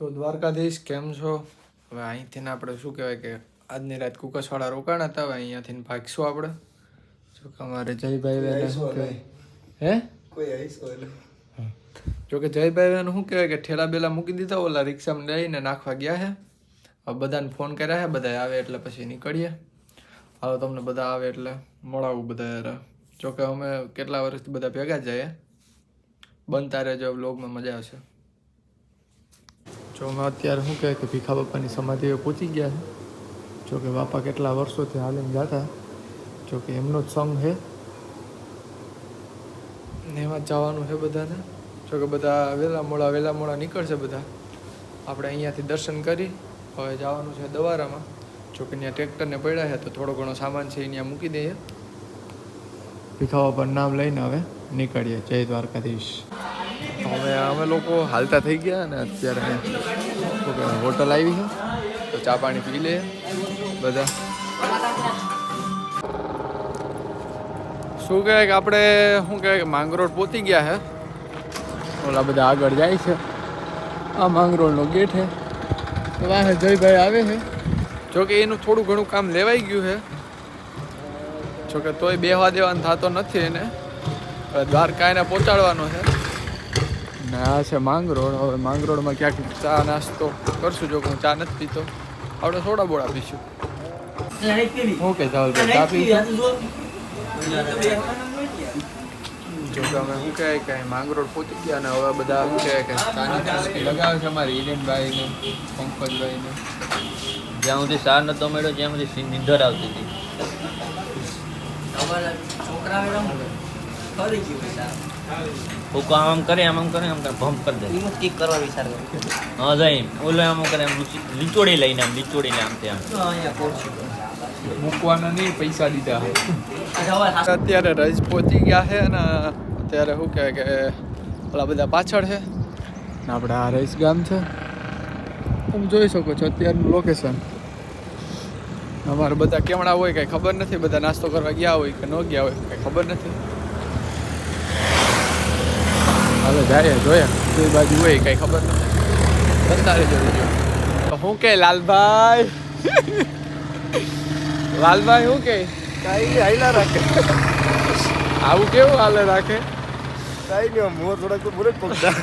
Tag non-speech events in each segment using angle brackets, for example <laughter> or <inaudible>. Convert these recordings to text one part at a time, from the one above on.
તો દ્વારકાધીશ કેમ છો? હવે અહીંથી આપણે શું કહેવાય કે આજની રાત કુકસવાળા રોકાણ હતા હવે અહીંયાથી ભાગશું આપણે. જો કે અમારે જયભાઈ હે? કોઈ આવીશું એટલે જો કે જયભાઈ બેન શું કહેવાય કે ઠેલા બેલા મૂકી દીધા ઓલા રિક્ષામાં લઈને નાખવા ગયા હે. હવે બધાને ફોન કર્યા હે બધા આવે એટલે પછી નીકળીએ. હવે તમને બધા આવે એટલે મળાવું બધા યાર જો કે અમે કેટલા વર્ષથી બધા ભેગા જઈએ. બનતા રહેજો વ્લોગમાં મજા આવશે. અમે અત્યારે શું કહે કે ભીખા બાપાની સમાધિએ પહોંચી ગયા છે. જો કે બાપા કેટલા વર્ષોથી હાલીને જતા. જો કે એમનો જ સંઘ છે. ને એમાં જવાનું છે બધાને. જો કે બધા વહેલા મોડા વહેલા મોડા નીકળશે બધા. આપણે અહીંયાથી દર્શન કરી, હવે જવાનું છે દવારામાં. જો કે ત્યાં ટ્રેક્ટરને પડ્યા છે, તો થોડો ઘણો સામાન છે ત્યાં મૂકી દઈએ. ભીખા બાપાનું નામ લઈને હવે નીકળીએ. જય દ્વારકાધીશ. હવે અમે લોકો હાલતા થઈ ગયા ને અત્યારે હોટલ આવી છે. તો ચા પાણી પી લે બધા. શું કહેવાય કે આપણે, શું કહેવાય કે માંગરોળ પહોંચી ગયા છે ઓલા બધા આગળ જાય છે. આ માંગરોળનો ગેટ છે વાહે, જયભાઈ આવે છે જોકે એનું થોડું ઘણું કામ લેવાઈ ગયું છે જોકે તોય બેહવા દેવાનું થતો નથી એને. દ્વારકા એને પહોંચાડવાનો છે. ને આ છે માંગરોળ. હવે માંગરોળમાં ક્યાંક ચા નાસ્તો કરશું. જો હું ચા નથી પીતો, આપણે સોડા બોડા પીશું. ઓકે ચાલ ચા પીશું? અમે શું કહે કે માંગરોળ પહોંચી ગયા અને હવે બધા શું કહે કે ચાની લગાવે છે અમારી હિરેનભાઈ ને જ્યાં સુધી સાર નતો મળ્યો જ્યાં સુધી નિંદર આવતી હતી. હું આમ આમ કરે આમ આમ કરે આમ કરે ભમ્પ કરી દે. હા જાય ઓલો આમ કરે આમ લીચોડી લઈને આમ લીચોડીને આમ ત્યાં મૂકવાના નહીં પૈસા દીધા અત્યારે રજ પહોંચી ગયા છે અને અત્યારે શું કહે કે ઓલા બધા પાછળ છે. ને આપણે આ રઈસ ગામ છે. તમે જોઈ શકો છો અત્યારનું લોકેશન અમારે બધા કેમડા હોય કંઈ ખબર નથી. બધા નાસ્તો કરવા ગયા હોય કે ન ગયા હોય કાંઈ ખબર નથી. હવે જાય જોઈએ કઈ બાજુ હોય કઈ ખબર નથી બનતા રહેજો તો હું કે લાલભાઈ લાલભાઈ શું કે કાંઈ હાઈલા રાખે આવું કેવું હાલે રાખે કાંઈ નહીં મોર થોડાક તો બોલે જ પગતા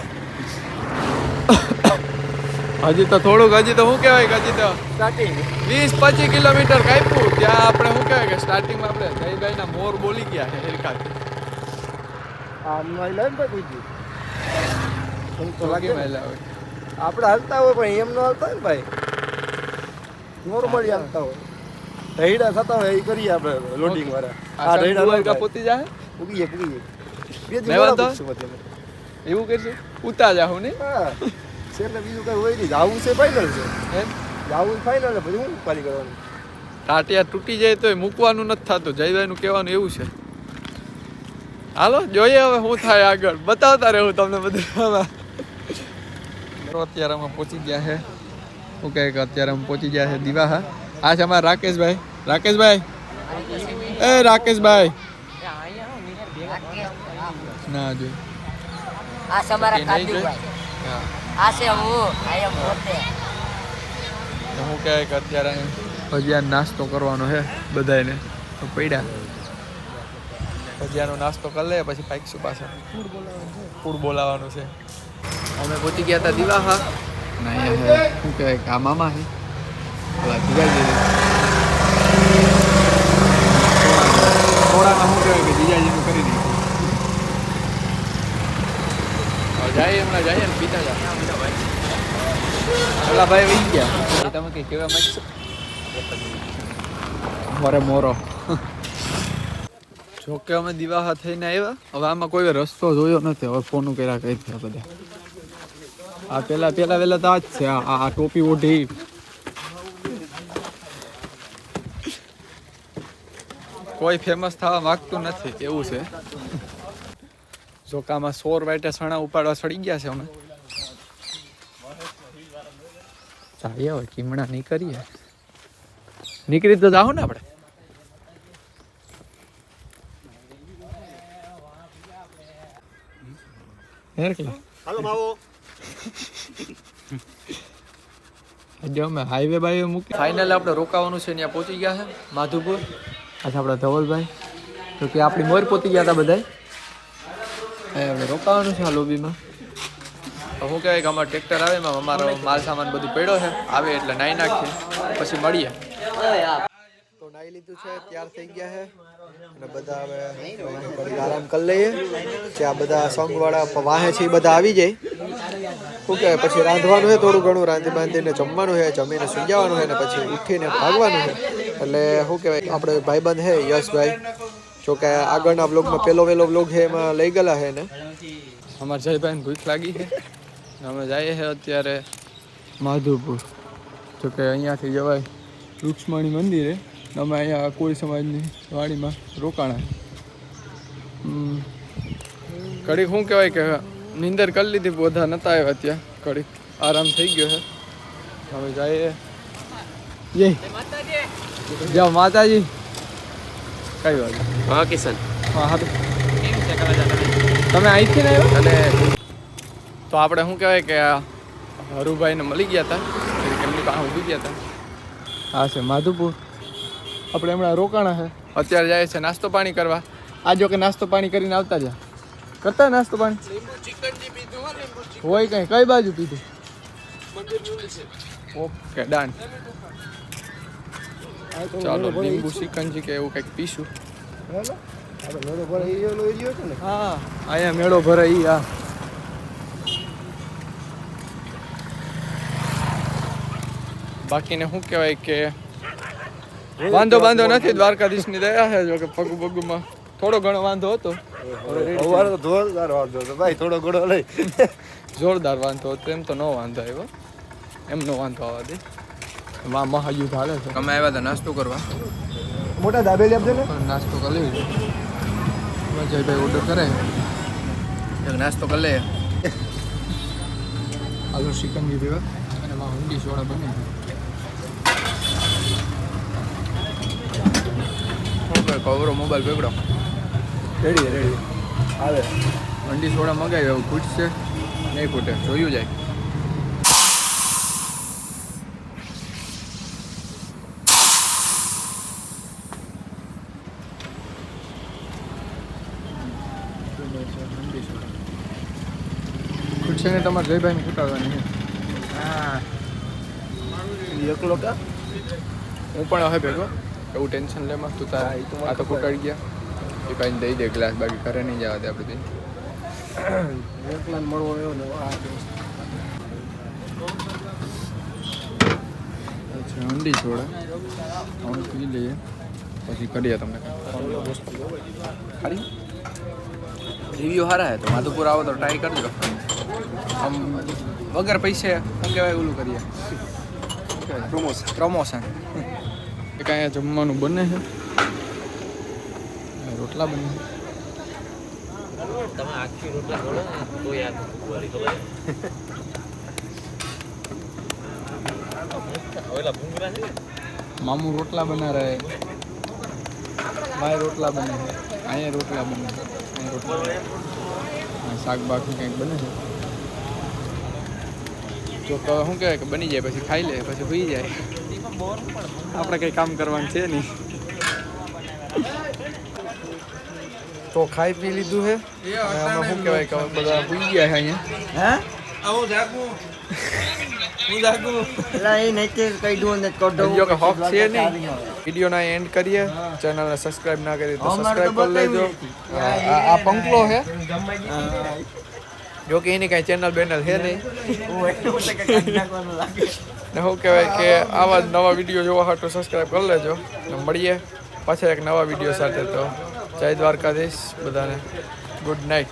હજી તો થોડુંક હજી તો શું કહેવાય હજી તો સ્ટાર્ટિંગ વીસ પચીસ કિલોમીટર કાપ્યું ત્યાં આપણે શું કહેવાય કે સ્ટાર્ટિંગમાં આપણે જયભાઈના મોર બોલી ગયા છે હેરખાથી આમ હાઈલા ને ભાઈ બીજું એમ તો લાગે ચોકી ને. મહિલા હોય આપણે હાલતા હોય પણ એમ ન હાલતા ને ભાઈ. નોર્મલી હાલતા હોય. ધૈડા થતા હોય એ કરીએ આપણે લોડિંગ વાળા. આ ઢૈડા દ્વારકા જાય ઉગીએ ઉગીએ. બે દિવસ. એવું કરશું? ઉતા જાઉં ને? હા. છેલ્લે બીજું કઈ હોય નહીં. જાવું છે ફાઇનલ છે. જાવું ફાઇનલ પછી હું પાલી કરવાનું? ટાટિયા તૂટી જાય તો મૂકવાનું નથી થતું. જયભાઈનું કહેવાનું એવું છે. હાલો જોઈએ હવે શું થાય આગળ. બતાવતા રહેવું તમને બધું આમાં અત્યારે અમે પહોંચી ગયા છે. શું કહે કે અત્યારે અમે પહોંચી ગયા છે દિવાહા. આ છે અમારા રાકેશભાઈ. રાકેશભાઈ? એ રાકેશભાઈ. ના જો. આ છે અમારા? કાદુભાઈ હા. આ છે હું. આઈ એમ પોતે. હું કહે કે અત્યારે ભજીયા નાસ્તો કરવાનો છે બધાને તો પડ્યા ભજીયાનો નાસ્તો કરી લે પછી પાઈકશું પાછા. ફૂડ બોલાવવાનું છે. અમે પહોંચી ગયા હતા દિવાહા. ના અહીંયા છે શું કહેવાય કે આ મામા છે પેલા જીજાજી થોડામાં શું કહેવાય કે જીજાજીનું કરી દીધું હવે જાય હમણાં જઈએ ને પીતા જાય પેલા ભાઈ વહી ગયા. તમે કંઈ કહેવા માંગશો? મોરે મોરો. જોકે અમે દિવાહા થઈને આવ્યા. હવે આમાં કોઈ રસ્તો જોયો નથી. હવે ફોન કર્યા કઈ થયા બધા. આ પેલા પેલા વેલા તો આ જ છે. આ આ ટોપી ઓઢી. કોઈ ફેમસ થવા માંગતું નથી. એવું છે. જો આમાં સોર વાઈટે સણા ઉપાડવા ચડી ગયા છે અમે. ચાલીએ હવે કીમણા નહીં કરીએ નીકળી તો જાઓ ને આપણે. હેરકલા હાલો માવો જે અમે હાઈવે બાઈવે મૂકી ફાઇનલ આપણે રોકાવાનું છે ત્યાં પહોંચી ગયા છે માધુપુર. અચ્છા આપણા ધવલભાઈ. તો કે આપણી મોર પહોંચી ગયા હતા બધા આપણે રોકાવાનું છે આ લોબીમાં તો શું કહેવાય કે અમારો ટ્રેક્ટર આવે એમાં અમારો માલ સામાન બધું પડ્યો છે. આવે એટલે નાઈ નાખીએ પછી મળીએ. તો નાઈ લીધું છે તૈયાર થઈ ગયા છે. અને બધા હવે આરામ કરી લઈએ. કે આ બધા સોંગવાળા વાહે છે એ બધા આવી જાય. શું કહેવાય પછી રાંધવાનું છે થોડું ઘણું રાંધી બાંધીને જમવાનું છે જમીને સુઈ જવાનું છે ને પછી ઉઠીને ભાગવાનું છે. એટલે શું કહેવાય આપણે ભાઈબંધ છે યશભાઈ. જો કે આગળના બ્લોગમાં પહેલો વહેલો બ્લોગ છે એમાં લઈ ગયેલા છે ને અમારા જયભાઈને ભૂખ લાગી છે. અમે જઈએ છીએ અત્યારે માધુપુર. જો કે અહીંયાથી જવાય રૂક્ષ્મણી મંદિરે. અમે અહીંયા કોળી સમાજની વાડીમાં રોકાણા. ઘડીક શું કહેવાય કે નિંદર કરી લીધી બધા નતા આવ્યા ત્યાં. ઘડીક આરામ થઈ ગયો છે. હવે જઈએ. જાઓ માતાજી. કઈ વાત? હા કિશન. હા હા તમે? અહીંથી ને અને તો આપણે શું કહેવાય કે હરુભાઈને મળી ગયા હતા. એમની પાસે ઊભી ગયા હતા. હા છે માધુપુર. આપણે હમણાં રોકાણા છે અત્યારે જાય છે નાસ્તો પાણી કરવા. આ જો કે નાસ્તો પાણી કરીને આવતા જા. કરતા નાસ્તો પાણી? હોય કઈ? કઈ બાજુ પીધું? ઓકે ડન ચાલો લીંબુ સિકંજી કે એવું કંઈક પીશું. હા અહીંયા મેળો ભરાય ઈ હા બાકીને શું કહેવાય કે વાંધો વાંધો નથી દ્વારકાધીશની દયા છે જો કે પગુ પગુમાં થોડો ઘણો વાંધો હતો. જોરદાર વાંધો હતો. ભાઈ થોડો ઘણો લઈ. જોરદાર વાંધો હતો એમ તો ન વાંધો આવ્યો. એમ નો વાંધો આવવા દે. માં મહાયુદ્ધ હાલે છે. અમે આવ્યા હતા નાસ્તો કરવા? મોટા દાબેલી આપજો ને નાસ્તો કરી લેવી જયભાઈ ઓર્ડર કરે. એક નાસ્તો કરી લે. આલુ સિકંજી પીવા અને મા હુંડી સોડા બને શું કવરો મોબાઈલ પકડો રેડી રેડી. આવે. વંડી સોડા મગાવી હવે ખૂટશે નહીં ખૂટે જોયું જાય. ખૂટશે ને તમારે જયભાઈને ખૂટાડવાની હા. એકલો કા? હું પણ હવે ભેગો. એવું ટેન્શન લેમાં તું તારા આ તો કુટાડી ગયા. એ ભાઈને દઈ દે ગ્લાસ બાકી ઘરે નહીં જવા દે આપણે <coughs> એકલા મળવો એવો ને આ હંડી છોડા હવે પી લઈએ. પછી કરીએ તમને. ખાલી? રિવ્યુ સારા હે તો માધુપુર આવો તો ટ્રાય કરજો. આમ વગર પૈસે શું કહેવાય ઓલું કરીએ. પ્રમોશન પ્રમોશન એક અહીંયા જમવાનું બને છે? રોટલા બને તમે આખી રોટલા બોલો તો યાદ નથી ખબર ઓલા ભૂંગરા છે ને? રોટલા બના રહે. ભાઈ રોટલા બને છે. અહીંયા રોટલા બને છે. અહીંયા રોટલા. હા, કંઈક બને છે. જો શું કહેવાય કે બની જાય પછી ખાઈ લે પછી હોઈ જાય. આપણે કંઈ કામ કરવાનું છે નહીં. તો ખાઈ પી લીધું છે અને આમાં શું કહેવાય કે બધા ભૂલી ગયા છે અહીંયા? એલા એ નહીં કહી દઉં ને કોડો જો કે હોક છે નહીં. વિડીયોના એન્ડ કરીએ. ચેનલને સબસ્ક્રાઇબ ના કરી તો સબસ્ક્રાઇબ કરી લેજો. આ આ પંકલો છે જો કે એની કાંઈ ચેનલ બેનલ છે નહીં ને શું કહેવાય કે આવા જ નવા વીડિયો જોવા તો સબસ્ક્રાઈબ કરી લેજો. ને મળીએ પાછા એક નવા વીડિયો સાથે તો. જય દ્વારકાધીશ બધાને. Good night